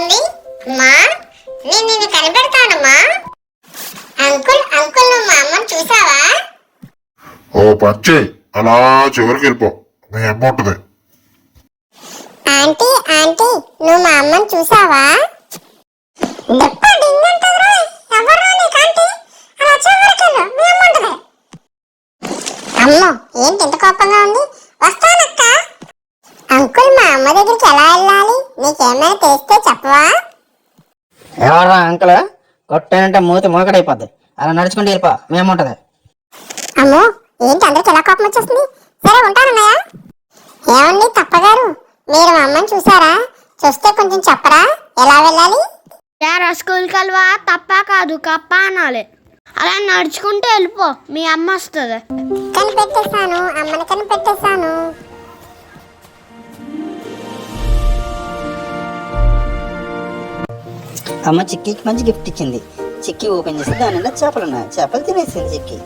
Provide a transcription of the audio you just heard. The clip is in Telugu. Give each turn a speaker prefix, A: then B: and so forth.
A: అంటుంది మా నేను నిన్ను
B: కనిపెడతానమ్మా. అంకుల్ అంకుల్ నువ్వు మా అమ్మని చూసావా? ఓ పచ్చి. అలా చివరికి వెళ్ళిపో. మీ ఆంటీ ఆంటీ నువ్వు మా అమ్మని చూసావా? అమ్మో ఏంటి ఎంత కోపంగా ఉంది? వస్తానక్క. అంకుల్ మా అమ్మ దగ్గరికి ఎలా వెళ్ళా? నీకేమైనా తెలిస్తే చెప్పవా?
C: ఎవర్రా అంకుల్? కొట్టానంటే మూతి మోకడైపోద్ది. అలా నడుచుకుంటూ వెళ్ళిపో. మేము ఉంటుంది
B: అమ్మో ఏంటి అందరికి ఎలా కోపం వచ్చేస్తుంది సరే ఉంటానన్నయ్య ఏమండి తప్పగారు? మీరు మా అమ్మని చూసారా? చూస్తే కొంచెం చెప్పరా? ఎలా వెళ్ళాలి?
D: యారా స్కూల్ కలవా? తప్ప కాదు కప్ప అనాలి. అలా నడుచుకుంటూ వెళ్ళిపో. మీ అమ్మ వస్తుంది.
B: కనిపెట్టేశాను అమ్మని కనిపెట్టేశాను.
C: అమ్మ చిక్కి మంచి గిఫ్ట్ ఇచ్చింది. చిక్కి ఓపెన్ చేసి దాని చేపలు ఉన్నాయి చేపలు తినేసింది చిక్కి.